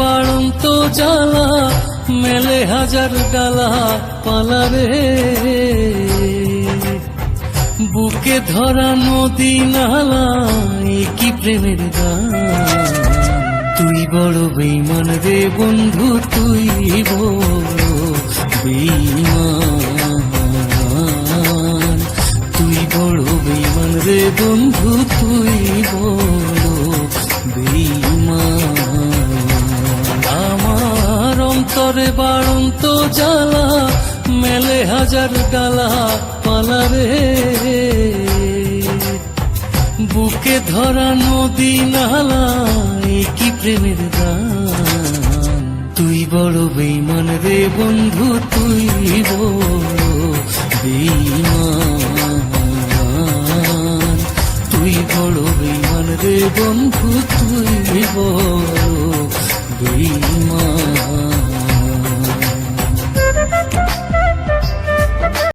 বাড়ন্ত জ্বালা, মেলে হাজার ডালা পালারে বুকে ধরা নদী নালা কি প্রেমের গান। তুই বড় বেইমান রে বন্ধু, তুই বড় বেইমান। তুই বড় বেইমান রে বন্ধু, তুই বড় অন্তরে বাড়ন্ত জ্বালা, মেলে হাজার ডালা রে। বুকে ধরা নদী নালা কি প্রেমের গান। তুই বড় বেইমান রে বন্ধু, তুই বেইমান তুই বড় বেইমান রে বন্ধু, তুই বেইমান